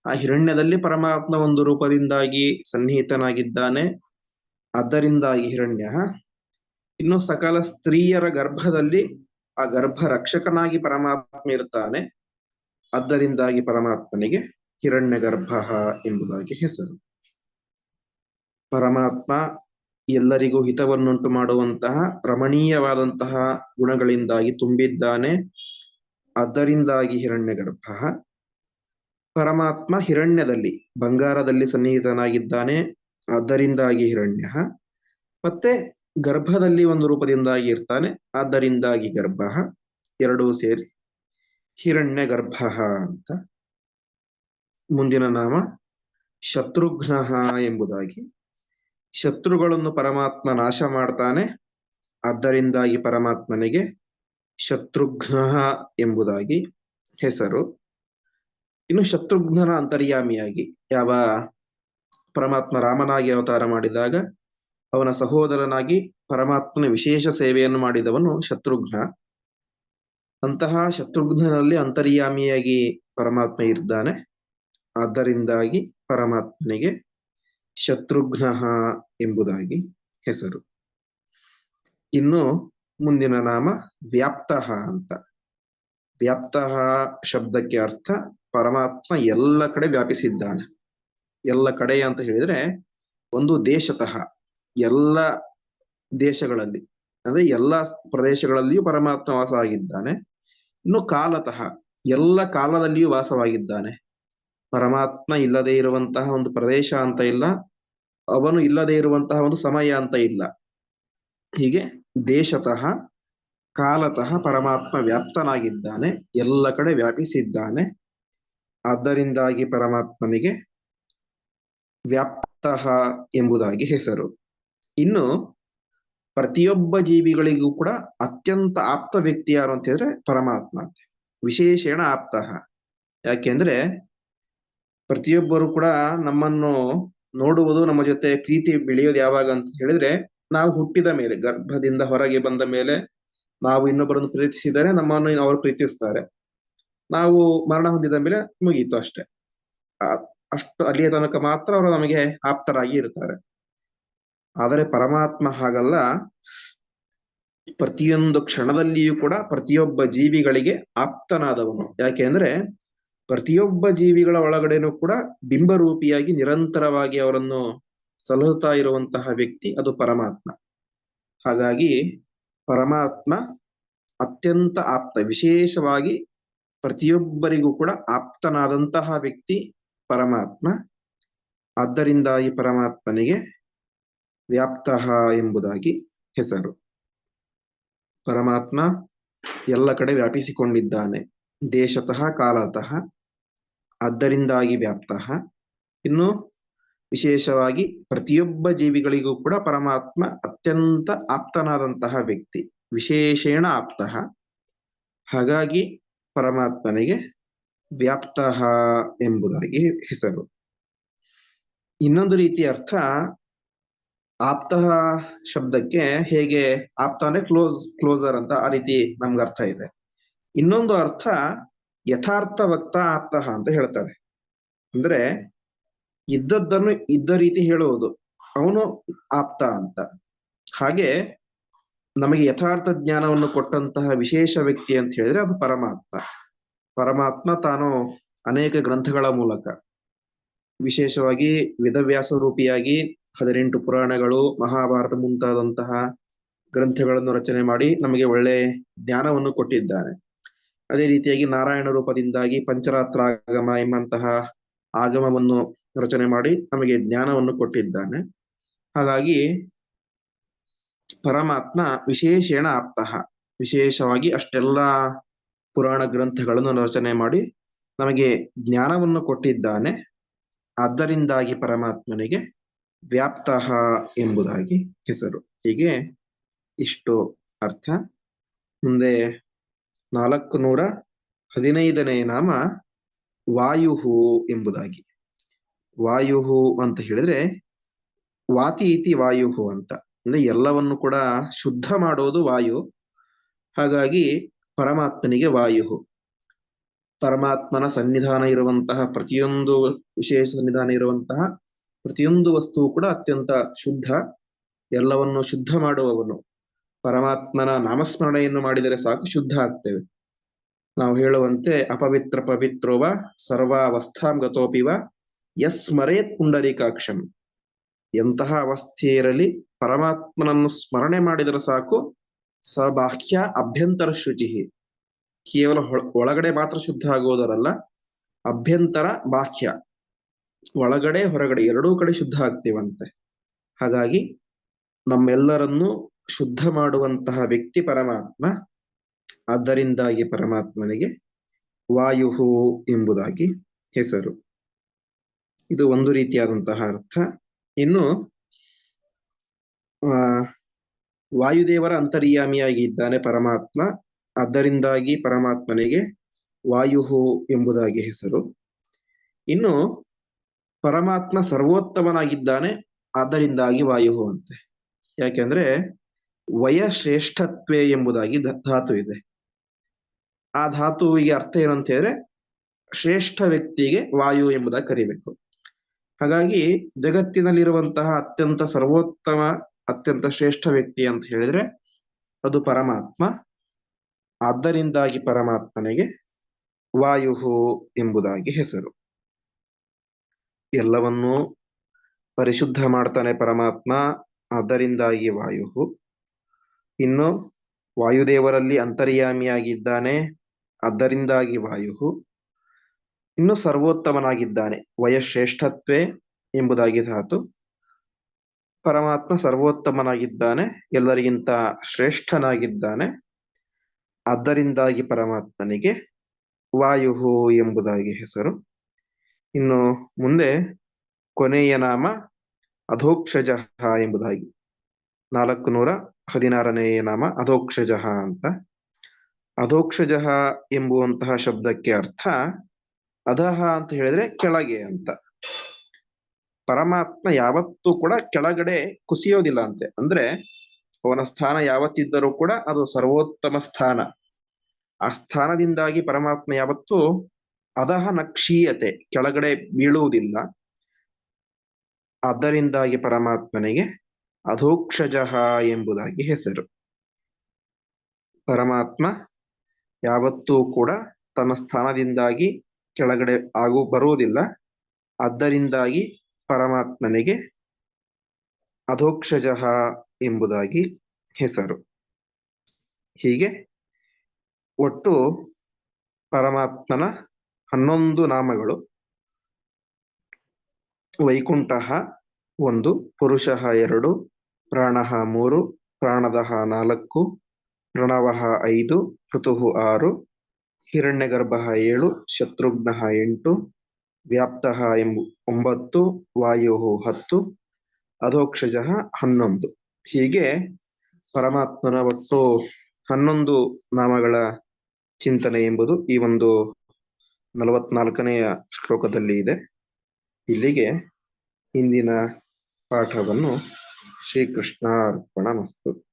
ಆ ಹಿರಣ್ಯದಲ್ಲಿ ಪರಮಾತ್ಮ ಒಂದು ರೂಪದಿಂದಾಗಿ ಸನ್ನಿಹಿತನಾಗಿದ್ದಾನೆ. ಅದರಿಂದಾಗಿ ಹಿರಣ್ಯ. ಇನ್ನು ಸಕಲ ಸ್ತ್ರೀಯರ ಗರ್ಭದಲ್ಲಿ ಆ ಗರ್ಭ ರಕ್ಷಕನಾಗಿ ಪರಮಾತ್ಮ ಇರ್ತಾನೆ. ಅದರಿಂದಾಗಿ ಪರಮಾತ್ಮನಿಗೆ ಹಿರಣ್ಯ ಗರ್ಭ ಎಂಬುದಾಗಿ ಹೆಸರು. ಪರಮಾತ್ಮ ಎಲ್ಲರಿಗೂ ಹಿತವನ್ನುಂಟು ಮಾಡುವಂತಹ ರಮಣೀಯವಾದಂತಹ ಗುಣಗಳಿಂದಾಗಿ ತುಂಬಿದ್ದಾನೆ. ಅದರಿಂದಾಗಿ ಹಿರಣ್ಯ ಗರ್ಭ ಪರಮಾತ್ಮ ಹಿರಣ್ಯದಲ್ಲಿ, ಬಂಗಾರದಲ್ಲಿ ಸನ್ನಿಹಿತನಾಗಿದ್ದಾನೆ. ಅದರಿಂದಾಗಿ ಹಿರಣ್ಯ. ಮತ್ತೆ ಗರ್ಭದಲ್ಲಿ ಒಂದು ರೂಪದಿಂದಾಗಿ ಇರ್ತಾನೆ. ಆದ್ದರಿಂದಾಗಿ ಗರ್ಭ. ಎರಡೂ ಸೇರಿ ಹಿರಣ್ಯ ಗರ್ಭ ಅಂತ. ಮುಂದಿನ ನಾಮ ಶತ್ರುಘ್ನ ಎಂಬುದಾಗಿ. ಶತ್ರುಗಳನ್ನು ಪರಮಾತ್ಮ ನಾಶ ಮಾಡ್ತಾನೆ. ಆದ್ದರಿಂದಾಗಿ ಪರಮಾತ್ಮನಿಗೆ ಶತ್ರುಘ್ನ ಎಂಬುದಾಗಿ ಹೆಸರು. ಇನ್ನು ಶತ್ರುಘ್ನನ ಅಂತರ್ಯಾಮಿಯಾಗಿ ಯಾವ ಪರಮಾತ್ಮ ರಾಮನಾಗಿ ಅವತಾರ ಮಾಡಿದಾಗ ಅವನ ಸಹೋದರನಾಗಿ ಪರಮಾತ್ಮನ ವಿಶೇಷ ಸೇವೆಯನ್ನು ಮಾಡಿದವನು ಶತ್ರುಘ್ನ. ಅಂತಹ ಶತ್ರುಘ್ನಲ್ಲಿ ಅಂತರ್ಯಾಮಿಯಾಗಿ ಪರಮಾತ್ಮ ಇದ್ದಾನೆ. ಆದ್ದರಿಂದಾಗಿ ಪರಮಾತ್ಮನಿಗೆ ಶತ್ರುಘ್ನ ಎಂಬುದಾಗಿ ಹೆಸರು. ಇನ್ನು ಮುಂದಿನ ನಾಮ ವ್ಯಾಪ್ತ ಅಂತ. ವ್ಯಾಪ್ತ ಶಬ್ದಕ್ಕೆ ಅರ್ಥ ಪರಮಾತ್ಮ ಎಲ್ಲ ಕಡೆ ವ್ಯಾಪಿಸಿದ್ದಾನೆ. ಎಲ್ಲ ಕಡೆ ಅಂತ ಹೇಳಿದ್ರೆ ಒಂದು ದೇಶತಃ, ಎಲ್ಲ ದೇಶಗಳಲ್ಲಿ, ಅಂದ್ರೆ ಎಲ್ಲ ಪ್ರದೇಶಗಳಲ್ಲಿಯೂ ಪರಮಾತ್ಮ ವಾಸ ಆಗಿದ್ದಾನೆ ಇನ್ನು ಕಾಲತಃ, ಎಲ್ಲ ಕಾಲದಲ್ಲಿಯೂ ವಾಸವಾಗಿದ್ದಾನೆ. ಪರಮಾತ್ಮ ಇಲ್ಲದೆ ಇರುವಂತಹ ಒಂದು ಪ್ರದೇಶ ಅಂತ ಇಲ್ಲ, ಅವನು ಇಲ್ಲದೆ ಇರುವಂತಹ ಒಂದು ಸಮಯ ಅಂತ ಇಲ್ಲ. ಹೀಗೆ ದೇಶತಃ, ಕಾಲತಃ ಪರಮಾತ್ಮ ವ್ಯಾಪ್ತನಾಗಿದ್ದಾನೆ, ಎಲ್ಲ ಕಡೆ ವ್ಯಾಪಿಸಿದ್ದಾನೆ. ಆದ್ದರಿಂದಾಗಿ ಪರಮಾತ್ಮನಿಗೆ ವ್ಯಾಪ್ತ ಎಂಬುದಾಗಿ ಹೆಸರು. ಇನ್ನು ಪ್ರತಿಯೊಬ್ಬ ಜೀವಿಗಳಿಗೂ ಕೂಡ ಅತ್ಯಂತ ಆಪ್ತ ವ್ಯಕ್ತಿ ಯಾರು ಅಂತ ಹೇಳಿದ್ರೆ ಪರಮಾತ್ಮ ವಿಶೇಷೇಣ ಆಪ್ತಃ. ಯಾಕೆಂದ್ರೆ ಪ್ರತಿಯೊಬ್ಬರು ಕೂಡ ನಮ್ಮನ್ನು ನೋಡುವುದು ನಮ್ಮ ಜೊತೆ ಪ್ರೀತಿ ಬೆಳೆಯೋದು ಯಾವಾಗ ಅಂತ ಹೇಳಿದ್ರೆ ನಾವು ಹುಟ್ಟಿದ ಮೇಲೆ, ಗರ್ಭದಿಂದ ಹೊರಗೆ ಬಂದ ಮೇಲೆ ನಾವು ಇನ್ನೊಬ್ಬರನ್ನು ಪ್ರೀತಿಸಿದರೆ ನಮ್ಮನ್ನು ಅವರು ಪ್ರೀತಿಸ್ತಾರೆ. ನಾವು ಮರಣ ಹೊಂದಿದ ಮೇಲೆ ಮುಗೀತು ಅಷ್ಟೇ. ಅಷ್ಟು ಅಲ್ಲಿಯ ತನಕ ಮಾತ್ರ ಅವರು ನಮಗೆ ಆಪ್ತರಾಗಿ ಇರ್ತಾರೆ. ಆದರೆ ಪರಮಾತ್ಮ ಹಾಗಲ್ಲ. ಪ್ರತಿಯೊಂದು ಕ್ಷಣದಲ್ಲಿಯೂ ಕೂಡ ಪ್ರತಿಯೊಬ್ಬ ಜೀವಿಗಳಿಗೆ ಆಪ್ತನಾದವನು. ಯಾಕೆಂದ್ರೆ ಪ್ರತಿಯೊಬ್ಬ ಜೀವಿಗಳ ಒಳಗಡೆನೂ ಕೂಡ ಬಿಂಬರೂಪಿಯಾಗಿ ನಿರಂತರವಾಗಿ ಅವರನ್ನು ಸಲಹುತ್ತಾ ಇರುವಂತಹ ವ್ಯಕ್ತಿ ಅದು ಪರಮಾತ್ಮ. ಹಾಗಾಗಿ ಪರಮಾತ್ಮ ಅತ್ಯಂತ ಆಪ್ತ, ವಿಶೇಷವಾಗಿ ಪ್ರತಿಯೊಬ್ಬರಿಗೂ ಕೂಡ ಆಪ್ತನಾದಂತಹ ವ್ಯಕ್ತಿ ಪರಮಾತ್ಮ. ಆದ್ದರಿಂದ ಈ ಪರಮಾತ್ಮನಿಗೆ ವ್ಯಾಪ್ತ ಎಂಬುದಾಗಿ ಹೆಸರು. ಪರಮಾತ್ಮ ಎಲ್ಲ ಕಡೆ ವ್ಯಾಪಿಸಿಕೊಂಡಿದ್ದಾನೆ. ದೇಶತಃ ಕಾಲತಃ ಅದರಿಂದಾಗಿ ವ್ಯಾಪ್ತ. ಇನ್ನು ವಿಶೇಷವಾಗಿ ಪ್ರತಿಯೊಬ್ಬ ಜೀವಿಗಳಿಗೂ ಕೂಡ ಪರಮಾತ್ಮ ಅತ್ಯಂತ ಆಪ್ತನಾದಂತಹ ವ್ಯಕ್ತಿ, ವಿಶೇಷೇಣ ಆಪ್ತ. ಹಾಗಾಗಿ ಪರಮಾತ್ಮನಿಗೆ ವ್ಯಾಪ್ತ ಎಂಬುದಾಗಿ ಹೆಸರು. ಇನ್ನೊಂದು ರೀತಿಯ ಅರ್ಥ, ಆಪ್ತ ಶಬ್ದಕ್ಕೆ ಹೇಗೆ ಆಪ್ತ ಅಂದ್ರೆ ಕ್ಲೋಸ್, ಕ್ಲೋಸರ್ ಅಂತ ಆ ರೀತಿ ನಮ್ಗೆ ಅರ್ಥ ಇದೆ. ಇನ್ನೊಂದು ಅರ್ಥ ಯಥಾರ್ಥ ವಕ್ತ ಆಪ್ತ ಅಂತ ಹೇಳ್ತಾರೆ. ಅಂದ್ರೆ ಇದ್ದದ್ದನ್ನು ಇದ್ದ ರೀತಿ ಹೇಳುವುದು, ಅವನು ಆಪ್ತ ಅಂತ. ಹಾಗೆ ನಮಗೆ ಯಥಾರ್ಥ ಜ್ಞಾನವನ್ನು ಕೊಟ್ಟಂತಹ ವಿಶೇಷ ವ್ಯಕ್ತಿ ಅಂತ ಹೇಳಿದ್ರೆ ಅದು ಪರಮಾತ್ಮ. ಪರಮಾತ್ಮ ತಾನು ಅನೇಕ ಗ್ರಂಥಗಳ ಮೂಲಕ, ವಿಶೇಷವಾಗಿ ವೇದವ್ಯಾಸ ರೂಪಿಯಾಗಿ ಹದಿನೆಂಟು ಪುರಾಣಗಳು, ಮಹಾಭಾರತ ಮುಂತಾದಂತಹ ಗ್ರಂಥಗಳನ್ನು ರಚನೆ ಮಾಡಿ ನಮಗೆ ಒಳ್ಳೆ ಜ್ಞಾನವನ್ನು ಕೊಟ್ಟಿದ್ದಾನೆ. ಅದೇ ರೀತಿಯಾಗಿ ನಾರಾಯಣ ರೂಪದಿಂದಾಗಿ ಪಂಚರಾತ್ರ ಆಗಮ ಎಂಬಂತಹ ಆಗಮವನ್ನು ರಚನೆ ಮಾಡಿ ನಮಗೆ ಜ್ಞಾನವನ್ನು ಕೊಟ್ಟಿದ್ದಾನೆ. ಹಾಗಾಗಿ ಪರಮಾತ್ಮ ವಿಶೇಷೇಣ ಆಪ್ತಃ. ವಿಶೇಷವಾಗಿ ಅಷ್ಟೆಲ್ಲ ಪುರಾಣ ಗ್ರಂಥಗಳನ್ನು ರಚನೆ ಮಾಡಿ ನಮಗೆ ಜ್ಞಾನವನ್ನು ಕೊಟ್ಟಿದ್ದಾನೆ. ಆದ್ದರಿಂದಾಗಿ ಪರಮಾತ್ಮನಿಗೆ ವ್ಯಾಪ್ತ ಎಂಬುದಾಗಿ ಹೆಸರು. ಹೀಗೆ ಇಷ್ಟು ಅರ್ಥ. ಮುಂದೆ ನಾಲ್ಕು ನೂರ ಹದಿನೈದನೇ ನಾಮ ವಾಯುಹು ಎಂಬುದಾಗಿ. ವಾಯುಹು ಅಂತ ಹೇಳಿದ್ರೆ ವಾತಿ ಇತಿ ವಾಯುಹು ಅಂತ. ಅಂದ್ರೆ ಎಲ್ಲವನ್ನು ಕೂಡ ಶುದ್ಧ ಮಾಡೋದು ವಾಯು. ಹಾಗಾಗಿ ಪರಮಾತ್ಮನಿಗೆ ವಾಯುಹು. ಪರಮಾತ್ಮನ ಸನ್ನಿಧಾನ ಇರುವಂತಹ ಪ್ರತಿಯೊಂದು ವಿಶೇಷ ಸನ್ನಿಧಾನ ಇರುವಂತಹ ಪ್ರತಿಯೊಂದು ವಸ್ತುವು ಕೂಡ ಅತ್ಯಂತ ಶುದ್ಧ. ಎಲ್ಲವನ್ನು ಶುದ್ಧ ಮಾಡುವವನು. ಪರಮಾತ್ಮನ ನಾಮಸ್ಮರಣೆಯನ್ನು ಮಾಡಿದರೆ ಸಾಕು ಶುದ್ಧ ಆಗ್ತೇವೆ. ನಾವು ಹೇಳುವಂತೆ ಅಪವಿತ್ರ ಪವಿತ್ರೋವ ಸರ್ವಾವಸ್ಥಾಂ ಗತೋಪಿವ ಎಸ್ ಸ್ಮರೇತ್ ಪುಂಡರೀಕಾಕ್ಷಂ. ಎಂತಹ ಅವಸ್ಥೆ ಇರಲಿ ಪರಮಾತ್ಮನನ್ನು ಸ್ಮರಣೆ ಮಾಡಿದರೆ ಸಾಕು ಸ ಬಾಹ್ಯ ಅಭ್ಯಂತರ ಶುಚಿ. ಕೇವಲ ಒಳಗಡೆ ಮಾತ್ರ ಶುದ್ಧ ಆಗುವುದರಲ್ಲ, ಅಭ್ಯಂತರ ಬಾಹ್ಯ. ಒಳಗಡೆ ಹೊರಗಡೆ ಎರಡೂ ಕಡೆ ಶುದ್ಧ ಆಗ್ತೀವಂತೆ. ಹಾಗಾಗಿ ನಮ್ಮೆಲ್ಲರನ್ನು ಶುದ್ಧ ಮಾಡುವಂತಹ ವ್ಯಕ್ತಿ ಪರಮಾತ್ಮ ಆದ್ದರಿಂದಾಗಿ ಪರಮಾತ್ಮನಿಗೆ ವಾಯುಹು ಎಂಬುದಾಗಿ ಹೆಸರು. ಇದು ಒಂದು ರೀತಿಯಾದಂತಹ ಅರ್ಥ. ಇನ್ನು, ಆ, ವಾಯುದೇವರ ಅಂತರ್ಯಾಮಿಯಾಗಿ ಇದ್ದಾನೆ ಪರಮಾತ್ಮ. ಅದರಿಂದಾಗಿ ಪರಮಾತ್ಮನಿಗೆ ವಾಯುಹು ಎಂಬುದಾಗಿ ಹೆಸರು. ಇನ್ನು, ಪರಮಾತ್ಮ ಸರ್ವೋತ್ತಮನಾಗಿದ್ದಾನೆ ಆದ್ದರಿಂದಾಗಿ ವಾಯುಹು ಅಂತೆ. ಯಾಕೆಂದ್ರೆ ವಯ ಶ್ರೇಷ್ಠತ್ವೇ ಎಂಬುದಾಗಿ ಧಾತು ಇದೆ. ಆ ಧಾತುವಿಗೆ ಅರ್ಥ ಏನಂತ ಹೇಳಿದ್ರೆ ಶ್ರೇಷ್ಠ ವ್ಯಕ್ತಿಗೆ ವಾಯು ಎಂಬುದಾಗಿ ಕರಿಬೇಕು. ಹಾಗಾಗಿ ಜಗತ್ತಿನಲ್ಲಿರುವಂತಹ ಅತ್ಯಂತ ಸರ್ವೋತ್ತಮ, ಅತ್ಯಂತ ಶ್ರೇಷ್ಠ ವ್ಯಕ್ತಿ ಅಂತ ಹೇಳಿದ್ರೆ ಅದು ಪರಮಾತ್ಮ. ಆದ್ದರಿಂದಾಗಿ ಪರಮಾತ್ಮನಿಗೆ ವಾಯುಹು ಎಂಬುದಾಗಿ ಹೆಸರು. ಎಲ್ಲವನ್ನೂ ಪರಿಶುದ್ಧ ಮಾಡ್ತಾನೆ ಪರಮಾತ್ಮ ಅದರಿಂದಾಗಿ ವಾಯುಹು. ಇನ್ನು ವಾಯುದೇವರಲ್ಲಿ ಅಂತರ್ಯಾಮಿಯಾಗಿದ್ದಾನೆ. ಅದರಿಂದಾಗಿ ವಾಯು ಇನ್ನು ಸರ್ವೋತ್ತಮನಾಗಿದ್ದಾನೆ. ವಯಶ್ರೇಷ್ಠತ್ವೇ ಎಂಬುದಾಗಿ ಧಾತು. ಪರಮಾತ್ಮ ಸರ್ವೋತ್ತಮನಾಗಿದ್ದಾನೆ. ಎಲ್ಲರಿಗಿಂತ ಶ್ರೇಷ್ಠನಾಗಿದ್ದಾನೆ. ಅದರಿಂದಾಗಿ ಪರಮಾತ್ಮನಿಗೆ ವಾಯು ಎಂಬುದಾಗಿ ಹೆಸರು. ಇನ್ನು ಮುಂದೆ ಕೊನೆಯ ನಾಮ ಅಧೋಕ್ಷಜ ಎಂಬುದಾಗಿ. ನಾಲ್ಕು ನೂರ ಹದಿನಾರನೆಯ ನಾಮ ಅಧೋಕ್ಷಜ ಅಂತ. ಅಧೋಕ್ಷಜ ಎಂಬುವಂತಹ ಶಬ್ದಕ್ಕೆ ಅರ್ಥ ಅಧಃ ಅಂತ ಹೇಳಿದ್ರೆ ಕೆಳಗೆ ಅಂತ. ಪರಮಾತ್ಮ ಯಾವತ್ತೂ ಕೂಡ ಕೆಳಗಡೆ ಕುಸಿಯೋದಿಲ್ಲ ಅಂತೆ. ಅಂದ್ರೆ ಅವನ ಸ್ಥಾನ ಯಾವತ್ತಿದ್ದರೂ ಕೂಡ ಅದು ಸರ್ವೋತ್ತಮ ಸ್ಥಾನ. ಆ ಸ್ಥಾನದಿಂದಾಗಿ ಪರಮಾತ್ಮ ಯಾವತ್ತೂ ಅಧಃ ನಕ್ಷೀಯತೆ, ಕೆಳಗಡೆ ಬೀಳುವುದಿಲ್ಲ. ಅದರಿಂದಾಗಿ ಪರಮಾತ್ಮನಿಗೆ ಅಧೋಕ್ಷಜ ಎಂಬುದಾಗಿ ಹೆಸರು. ಪರಮಾತ್ಮ ಯಾವತ್ತೂ ಕೂಡ ತನ್ನ ಸ್ಥಾನದಿಂದಾಗಿ ಕೆಳಗಡೆ ಆಗು, ಬರುವುದಿಲ್ಲ. ಆದ್ದರಿಂದಾಗಿ ಪರಮಾತ್ಮನಿಗೆ ಅಧೋಕ್ಷಜ ಎಂಬುದಾಗಿ ಹೆಸರು. ಹೀಗೆ ಒಟ್ಟು ಪರಮಾತ್ಮನ ಹನ್ನೊಂದು ನಾಮಗಳು. ವೈಕುಂಠ ಒಂದು, ಪುರುಷ ಎರಡು ಪ್ರಾಣ ಮೂರು ಪ್ರಾಣದಹ ನಾಲ್ಕು, ಪ್ರಣವ ಐದು ಋತು ಆರು, ಹಿರಣ್ಯಗರ್ಭ ಏಳು, ಶತ್ರುಘ್ನ ಎಂಟು, ವ್ಯಾಪ್ತ ಎಂಬ ಒಂಬತ್ತು ವಾಯು ಹತ್ತು, ಅಧೋಕ್ಷಜ ಹನ್ನೊಂದು. ಹೀಗೆ ಪರಮಾತ್ಮನ ಒಟ್ಟು ಹನ್ನೊಂದು ನಾಮಗಳ ಚಿಂತನೆ ಎಂಬುದು ಈ ಒಂದು ನಲವತ್ನಾಲ್ಕನೆಯ ಶ್ಲೋಕದಲ್ಲಿ ಇದೆ. ಇಲ್ಲಿಗೆ ಇಂದಿನ ಪಾಠವನ್ನು श्रीकृष्णार्पणमस्तु।